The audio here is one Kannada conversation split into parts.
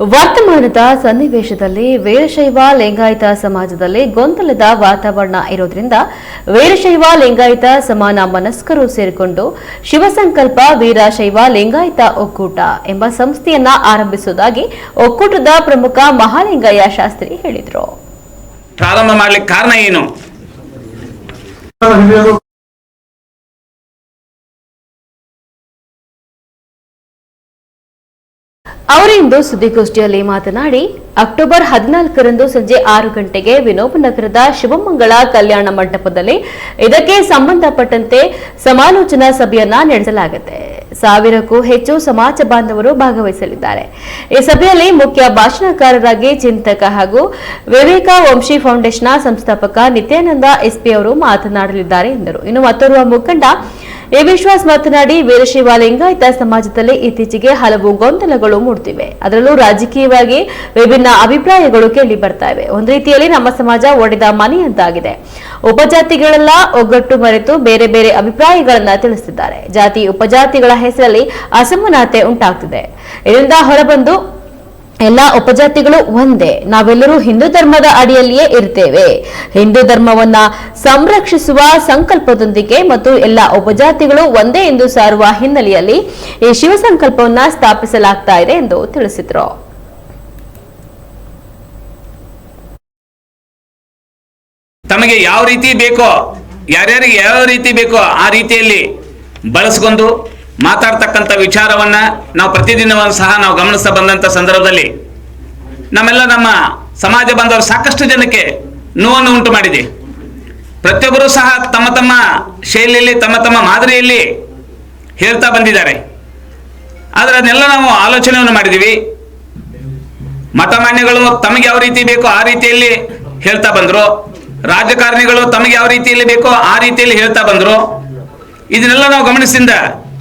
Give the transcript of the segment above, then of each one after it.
ವರ್ತಮಾನದ ಸನ್ನಿವೇಶದಲ್ಲಿ ವೀರಶೈವ ಲಿಂಗಾಯತ ಸಮಾಜದಲ್ಲಿ ಗೊಂದಲದ ವಾತಾವರಣ ಇರೋದ್ರಿಂದ ವೀರಶೈವ ಲಿಂಗಾಯತ ಸಮಾನ ಮನಸ್ಕರು ಸೇರಿಕೊಂಡು ಶಿವಸಂಕಲ್ಪ ವೀರಶೈವ ಲಿಂಗಾಯತ ಒಕ್ಕೂಟ ಎಂಬ ಸಂಸ್ಥೆಯನ್ನ ಆರಂಭಿಸುವುದಾಗಿ ಒಕ್ಕೂಟದ ಪ್ರಮುಖ ಮಹಾಲಿಂಗಯ್ಯ ಶಾಸ್ತ್ರಿ ಹೇಳಿದರು. ಪ್ರಾರಂಭ ಮಾಡ್ಲಿಕ್ಕೆ ಕಾರಣ ಏನು? ಅವರಿಂದು ಸುದ್ದಿಗೋಷ್ಠಿಯಲ್ಲಿ ಮಾತನಾಡಿ, ಅಕ್ಟೋಬರ್ ಹದಿನಾಲ್ಕರಂದು ಸಂಜೆ ಆರು ಗಂಟೆಗೆ ವಿನೋಬ ನಗರದ ಶಿವಮಂಗಳ ಕಲ್ಯಾಣ ಮಂಟಪದಲ್ಲಿ ಇದಕ್ಕೆ ಸಂಬಂಧಪಟ್ಟಂತೆ ಸಮಾಲೋಚನಾ ಸಭೆಯನ್ನ ನಡೆಸಲಾಗುತ್ತೆ. ಸಾವಿರಕ್ಕೂ ಹೆಚ್ಚು ಸಮಾಜ ಬಾಂಧವರು ಭಾಗವಹಿಸಲಿದ್ದಾರೆ. ಈ ಸಭೆಯಲ್ಲಿ ಮುಖ್ಯ ಭಾಷಣಕಾರರಾಗಿ ಚಿಂತಕ ಹಾಗೂ ವಿವೇಕ ವಂಶಿ ಫೌಂಡೇಶನ್ನ ಸಂಸ್ಥಾಪಕ ನಿತ್ಯಾನಂದ ಎಸ್ಪಿ ಅವರು ಮಾತನಾಡಲಿದ್ದಾರೆ ಎಂದರು. ಇನ್ನು ಮತ್ತೋರ್ವ ಮುಖಂಡ ಎ ವಿಶ್ವಾಸ್ ಮಾತನಾಡಿ ವೀರಶೈವ ಲಿಂಗಾಯತ ಸಮಾಜದಲ್ಲಿ ಇತ್ತೀಚೆಗೆ ಹಲವು ಗೊಂದಲಗಳು ಮೂಡುತ್ತಿವೆ ಅದರಲ್ಲೂ ರಾಜಕೀಯವಾಗಿ ವಿಭಿನ್ನ ಅಭಿಪ್ರಾಯಗಳು ಕೇಳಿ ಬರ್ತಾ ಇವೆ. ಒಂದು ರೀತಿಯಲ್ಲಿ ನಮ್ಮ ಸಮಾಜ ಒಡೆದ ಮನೆಯಂತಾಗಿದೆ ಉಪಜಾತಿಗಳೆಲ್ಲ ಒಗ್ಗಟ್ಟು ಮರೆತು ಬೇರೆ ಬೇರೆ ಅಭಿಪ್ರಾಯಗಳನ್ನ ತಿಳಿಸಿದ್ದಾರೆ ಜಾತಿ, ಉಪಜಾತಿಗಳ ಹೆಸರಲ್ಲಿ ಅಸಮಾನತೆ ಉಂಟಾಗ್ತಿದೆ. ಇದರಿಂದ ಹೊರಬಂದು ಎಲ್ಲಾ ಉಪಜಾತಿಗಳು ಒಂದೇ. ನಾವೆಲ್ಲರೂ ಹಿಂದೂ ಧರ್ಮದ ಅಡಿಯಲ್ಲಿಯೇ ಇರ್ತೇವೆ. ಹಿಂದೂ ಧರ್ಮವನ್ನ ಸಂರಕ್ಷಿಸುವ ಸಂಕಲ್ಪದೊಂದಿಗೆ ಮತ್ತು ಎಲ್ಲಾ ಉಪಜಾತಿಗಳು ಒಂದೇ ಎಂದು ಸಾರುವ ಹಿನ್ನೆಲೆಯಲ್ಲಿ ಈ ಶಿವ ಸಂಕಲ್ಪವನ್ನ ಸ್ಥಾಪಿಸಲಾಗ್ತಾ ಇದೆ ಎಂದು ತಿಳಿಸಿದ್ರು. ತಮಗೆ ಯಾವ ರೀತಿ ಬೇಕೋ, ಯಾರ್ಯಾರಿಗೆ ಯಾವ ರೀತಿ ಬೇಕೋ ಆ ರೀತಿಯಲ್ಲಿ ಬಳಸ್ಕೊಂಡು ಮಾತಾಡ್ತಕ್ಕಂಥ ವಿಚಾರವನ್ನ ನಾವು ಪ್ರತಿದಿನವನ್ನು ಸಹ ನಾವು ಗಮನಿಸ್ತಾ ಬಂದಂತ ಸಂದರ್ಭದಲ್ಲಿ ನಮ್ಮೆಲ್ಲ ನಮ್ಮ ಸಮಾಜ ಬಂದವರು ಸಾಕಷ್ಟು ಜನಕ್ಕೆ ನೋವನ್ನು ಉಂಟು ಮಾಡಿದೆ. ಪ್ರತಿಯೊಬ್ಬರು ಸಹ ತಮ್ಮ ತಮ್ಮ ಶೈಲಿಯಲ್ಲಿ, ತಮ್ಮ ತಮ್ಮ ಮಾದರಿಯಲ್ಲಿ ಹೇಳ್ತಾ ಬಂದಿದ್ದಾರೆ. ಆದರೆ ಅದನ್ನೆಲ್ಲ ನಾವು ಆಲೋಚನೆಯನ್ನು ಮಾಡಿದ್ದೀವಿ. ಮಠಮಾನ್ಯಗಳು ತಮಗೆ ಯಾವ ರೀತಿ ಬೇಕೋ ಆ ರೀತಿಯಲ್ಲಿ ಹೇಳ್ತಾ ಬಂದ್ರು. ರಾಜಕಾರಣಿಗಳು ತಮಗೆ ಯಾವ ರೀತಿಯಲ್ಲಿ ಬೇಕೋ ಆ ರೀತಿಯಲ್ಲಿ ಹೇಳ್ತಾ ಬಂದ್ರು. ಇದನ್ನೆಲ್ಲ ನಾವು ಗಮನಿಸಿದ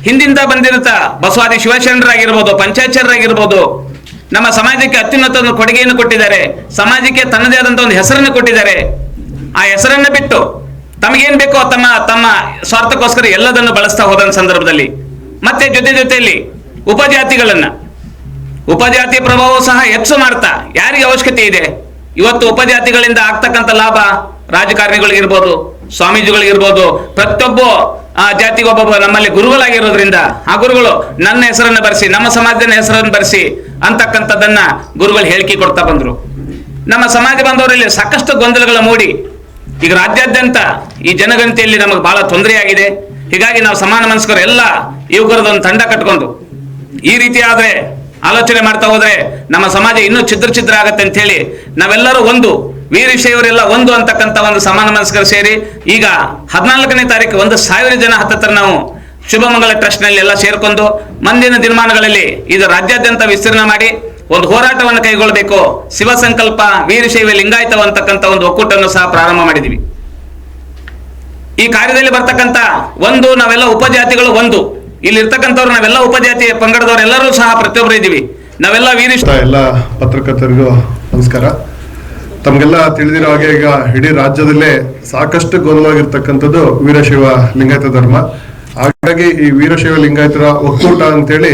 ಹಿಂದಿಂದ ಬಂದಿರುತ್ತ ಬಸವಾದಿ ಶಿವಶರಣರಾಗಿರ್ಬೋದು, ಪಂಚಾಚಾರ್ಯರಾಗಿರ್ಬೋದು. ನಮ್ಮ ಸಮಾಜಕ್ಕೆ ಅತ್ಯುನ್ನತ ಒಂದು ಕೊಡುಗೆಯನ್ನು ಕೊಟ್ಟಿದ್ದಾರೆ. ಸಮಾಜಕ್ಕೆ ತನ್ನದೇ ಆದಂತ ಒಂದು ಹೆಸರನ್ನು ಕೊಟ್ಟಿದ್ದಾರೆ. ಆ ಹೆಸರನ್ನ ಬಿಟ್ಟು ತಮಗೇನ್ ಬೇಕೋ ತಮ್ಮ ತಮ್ಮ ಸ್ವಾರ್ಥಕ್ಕೋಸ್ಕರ ಎಲ್ಲದನ್ನು ಬಳಸ್ತಾ ಹೋದ ಸಂದರ್ಭದಲ್ಲಿ, ಮತ್ತೆ ಜೊತೆ ಜೊತೆಯಲ್ಲಿ ಉಪಜಾತಿಗಳನ್ನ. ಉಪಜಾತಿ ಪ್ರಭಾವ ಸಹ ಹೆಚ್ಚು ಮಾಡ್ತಾ, ಯಾರಿಗೆ ಅವಶ್ಯಕತೆ ಇದೆ? ಇವತ್ತು ಉಪಜಾತಿಗಳಿಂದ ಆಗ್ತಕ್ಕಂಥ ಲಾಭ ರಾಜಕಾರಣಿಗಳಿಗಿರ್ಬೋದು, ಸ್ವಾಮೀಜಿಗಳಿಗಿರ್ಬೋದು, ಪ್ರತಿಯೊಬ್ಬ ಆ ಜಾತಿಗೆ ಒಬ್ಬ ನಮ್ಮಲ್ಲಿ ಗುರುಗಳಾಗಿರೋದ್ರಿಂದ, ಆ ಗುರುಗಳು ನನ್ನ ಹೆಸರನ್ನು ಬರೆಸಿ, ನಮ್ಮ ಸಮಾಜದ ಹೆಸರನ್ನು ಬರೆಸಿ ಅಂತಕ್ಕಂಥದ್ದನ್ನ ಗುರುಗಳು ಹೇಳಿಕೆ ಕೊಡ್ತಾ ಬಂದರು. ನಮ್ಮ ಸಮಾಜ ಬಂದವರಲ್ಲಿ ಸಾಕಷ್ಟು ಗೊಂದಲಗಳ ಮೂಡಿ. ಈಗ ರಾಜ್ಯಾದ್ಯಂತ ಈ ಜನಗಣತಿಯಲ್ಲಿ ನಮಗೆ ಬಹಳ ತೊಂದರೆಯಾಗಿದೆ. ಹೀಗಾಗಿ ನಾವು ಸಮಾನ ಮನಸ್ಕರು ಎಲ್ಲ ಯುವಕರದೊಂದು ತಂಡ ಕಟ್ಕೊಂಡು, ಈ ರೀತಿ ಆದ್ರೆ ಆಲೋಚನೆ ಮಾಡ್ತಾ ಹೋದ್ರೆ ನಮ್ಮ ಸಮಾಜ ಇನ್ನೂ ಛಿದ್ರ ಛಿದ್ರ ಆಗತ್ತೆ ಅಂತ ಹೇಳಿ ನಾವೆಲ್ಲರೂ ಒಂದು ವೀರಶೈವರೆಲ್ಲ ಒಂದು ಅಂತಕ್ಕಂಥ ಒಂದು ಸಮಾನ ಮನಸ್ಕರು ಸೇರಿ ಈಗ ಹದಿನಾಲ್ಕನೇ ತಾರೀಕು ಒಂದು ಸಾವಿರ ಜನ ಹತ್ತತ್ರ ನಾವು ಶುಭಮಂಗಲ ಟ್ರಸ್ಟ್ನಲ್ಲಿ ಎಲ್ಲ ಸೇರ್ಕೊಂಡು ಮುಂದಿನ ದಿನಮಾನಗಳಲ್ಲಿ ಇದು ರಾಜ್ಯಾದ್ಯಂತ ವಿಸ್ತೀರ್ಣ ಮಾಡಿ ಒಂದು ಹೋರಾಟವನ್ನು ಕೈಗೊಳ್ಳಬೇಕು. ಶಿವ ಸಂಕಲ್ಪ ವೀರಶೈವ ಲಿಂಗಾಯತ ಅಂತಕ್ಕಂಥ ಒಂದು ಒಕ್ಕೂಟವನ್ನು ಸಹ ಪ್ರಾರಂಭ ಮಾಡಿದೀವಿ. ಈ ಕಾರ್ಯದಲ್ಲಿ ಬರ್ತಕ್ಕಂಥ ಒಂದು ನಾವೆಲ್ಲ ಉಪಜಾತಿಗಳು ಒಂದು. ಇಲ್ಲಿರ್ತಕ್ಕಂಥವ್ರು ನಾವೆಲ್ಲ ಉಪಜಾತಿ ಪಂಗಡದವರೆಲ್ಲರೂ ಸಹ ಪ್ರತಿಯೊಬ್ಬರು ಇದ್ದೀವಿ. ನಾವೆಲ್ಲ ವೀರಶೈವ ಅಂತ ಎಲ್ಲ ಪತ್ರಕರ್ತರಿಗೂ ನಮಸ್ಕಾರ. ತಮಗೆಲ್ಲ ತಿಳಿದಿರೋ ಹಾಗೆ ಈಗ ಇಡೀ ರಾಜ್ಯದಲ್ಲೇ ಸಾಕಷ್ಟು ಗೌರವವಾಗಿರ್ತಕ್ಕಂಥದ್ದು ವೀರಶೈವ ಲಿಂಗಾಯತ ಧರ್ಮ. ಹಾಗಾಗಿ ಈ ವೀರಶೈವ ಲಿಂಗಾಯತರ ಒಕ್ಕೂಟ ಅಂತೇಳಿ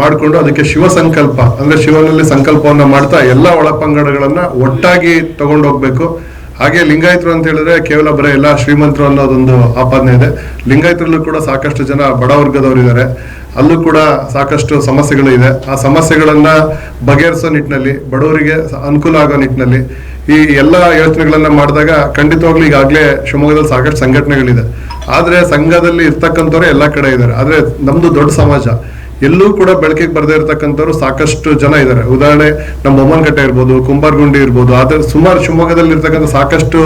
ಮಾಡಿಕೊಂಡು ಅದಕ್ಕೆ ಶಿವ ಸಂಕಲ್ಪ, ಅಂದ್ರೆ ಶಿವನಲ್ಲಿ ಸಂಕಲ್ಪವನ್ನ ಮಾಡ್ತಾ ಎಲ್ಲ ಒಳಪಂಗಡಗಳನ್ನ ಒಟ್ಟಾಗಿ ತಗೊಂಡು ಹೋಗ್ಬೇಕು. ಹಾಗೆ ಲಿಂಗಾಯತರು ಅಂತ ಹೇಳಿದ್ರೆ ಕೇವಲ ಬರೀ ಎಲ್ಲ ಶ್ರೀಮಂತರು ಅನ್ನೋದೊಂದು ಆಪಾದನೆ ಇದೆ. ಲಿಂಗಾಯತರಲ್ಲೂ ಕೂಡ ಸಾಕಷ್ಟು ಜನ ಬಡ ವರ್ಗದವರು ಇದ್ದಾರೆ ಅಲ್ಲೂ ಕೂಡ ಸಾಕಷ್ಟು ಸಮಸ್ಯೆಗಳು ಇದೆ. ಆ ಸಮಸ್ಯೆಗಳನ್ನ ಬಗೆಹರಿಸೋ ನಿಟ್ಟಿನಲ್ಲಿ, ಬಡವರಿಗೆ ಅನುಕೂಲ ಆಗೋ ನಿಟ್ಟಿನಲ್ಲಿ ಈ ಎಲ್ಲ ಯೋಚನೆಗಳನ್ನ ಮಾಡಿದಾಗ ಖಂಡಿತವಾಗ್ಲೂ ಈಗಾಗಲೇ ಶಿವಮೊಗ್ಗದಲ್ಲಿ ಸಾಕಷ್ಟು ಸಂಘಟನೆಗಳಿದೆ. ಆದ್ರೆ ಸಂಘದಲ್ಲಿ ಇರ್ತಕ್ಕಂಥವ್ರೆ ಎಲ್ಲ ಕಡೆ ಇದ್ದಾರೆ. ಆದ್ರೆ ನಮ್ದು ದೊಡ್ಡ ಸಮಾಜ. ಎಲ್ಲೂ ಕೂಡ ಬೆಳಕಿಗೆ ಬರದೇ ಇರತಕ್ಕಂಥವ್ರು ಸಾಕಷ್ಟು ಜನ ಇದ್ದಾರೆ. ಉದಾಹರಣೆ, ನಮ್ಮ ಬೊಮ್ಮನಕಟ್ಟೆ ಇರ್ಬೋದು, ಕುಂಬಾರ್ಗುಂಡಿ ಇರ್ಬೋದು, ಆದ್ರೆ ಸುಮಾರು ಶಿವಮೊಗ್ಗದಲ್ಲಿ ಇರ್ತಕ್ಕಂಥ ಸಾಕಷ್ಟು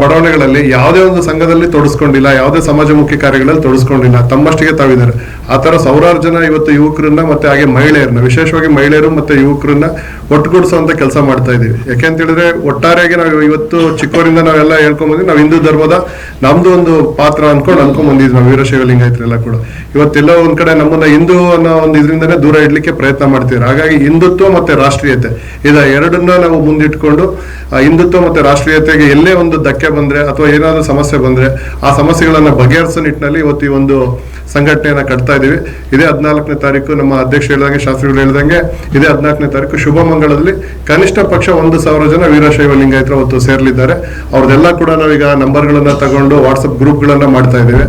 ಬಡಾವಣೆಗಳಲ್ಲಿ ಯಾವುದೇ ಒಂದು ಸಂಘದಲ್ಲಿ ತೊಡಸ್ಕೊಂಡಿಲ್ಲ, ಯಾವುದೇ ಸಮಾಜಮುಖಿ ಕಾರ್ಯಗಳಲ್ಲಿ ತೊಡಸ್ಕೊಂಡಿಲ್ಲ, ತಮ್ಮಷ್ಟಿಗೆ ತಾವಿದ್ದಾರೆ. ಆ ತರ ಸಾವಿರಾರು ಜನ ಇವತ್ತು ಯುವಕರನ್ನ ಮತ್ತೆ ಹಾಗೆ ಮಹಿಳೆಯರನ್ನ, ವಿಶೇಷವಾಗಿ ಮಹಿಳೆಯರು ಮತ್ತೆ ಯುವಕರನ್ನ ಒಟ್ಟುಗೂಡಿಸುವಂತ ಕೆಲಸ ಮಾಡ್ತಾ ಇದೀವಿ ಯಾಕೆಂತ ಹೇಳಿದ್ರೆ ಒಟ್ಟಾರೆಯಾಗಿ ನಾವು ಇವತ್ತು ಚಿಕ್ಕವರಿಂದ ನಾವೆಲ್ಲ ಹೇಳ್ಕೊಂಡ್ ಬಂದ್ವಿ ನಾವು ಹಿಂದೂ ಧರ್ಮದ ನಮ್ದು ಒಂದು ಪಾತ್ರ ಅನ್ಕೊಂಡು ಅನ್ಕೊಂಡ್ ಬಂದಿದ್ವಿ ನಾವು ವೀರಶೈವ ಇದ್ರೆಲ್ಲ ಕೂಡ. ಇವತ್ತೆಲ್ಲ ಒಂದ್ ಕಡೆ ನಮ್ಮನ್ನ ಹಿಂದೂ ಅನ್ನೋ ಒಂದು ಇದರಿಂದನೇ ದೂರ ಇಡ್ಲಿಕ್ಕೆ ಪ್ರಯತ್ನ ಮಾಡ್ತೀವಿ. ಹಾಗಾಗಿ ಹಿಂದುತ್ವ ಮತ್ತೆ ರಾಷ್ಟ್ರೀಯತೆ ಇದ ಎರಡನ್ನ ನಾವು ಮುಂದಿಟ್ಕೊಂಡು ಹಿಂದುತ್ವ ಮತ್ತೆ ರಾಷ್ಟ್ರೀಯತೆಗೆ ಎಲ್ಲೇ ಒಂದು ಧಕ್ಕೆ ಬಂದ್ರೆ ಅಥವಾ ಏನಾದ್ರೂ ಸಮಸ್ಯೆ ಬಂದ್ರೆ ಆ ಸಮಸ್ಯೆಗಳನ್ನ ಬಗೆಹರಿಸೋ ನಿಟ್ಟಿನಲ್ಲಿ ಇವತ್ತು ಈ ಒಂದು ಸಂಘಟನೆಯನ್ನ ಕಟ್ತಾ ಇದೀವಿ. ಇದೇ ಹದಿನಾಲ್ಕನೇ ತಾರೀಕು ನಮ್ಮ ಅಧ್ಯಕ್ಷ ಹೇಳಿದಂಗೆ, ಶಾಸ್ತ್ರಿಗಳು ಹೇಳಿದಂಗೆ, ಇದೇ ಹದಿನಾಲ್ಕನೇ ತಾರೀಕು ಶುಭ ಮಂಗಳದಲ್ಲಿ ಕನಿಷ್ಠ ಪಕ್ಷ ಒಂದು ಸಾವಿರ ಜನ ವೀರಶೈವ ಲಿಂಗಾಯತರು ಅವತ್ತು ಸೇರಲಿದ್ದಾರೆ. ಅವ್ರದ್ದೆಲ್ಲ ಕೂಡ ನಾವೀಗ ನಂಬರ್ಗಳನ್ನ ತಗೊಂಡು ವಾಟ್ಸಪ್ ಗ್ರೂಪ್ಗಳನ್ನ ಮಾಡ್ತಾ ಇದ್ದೇವೆ.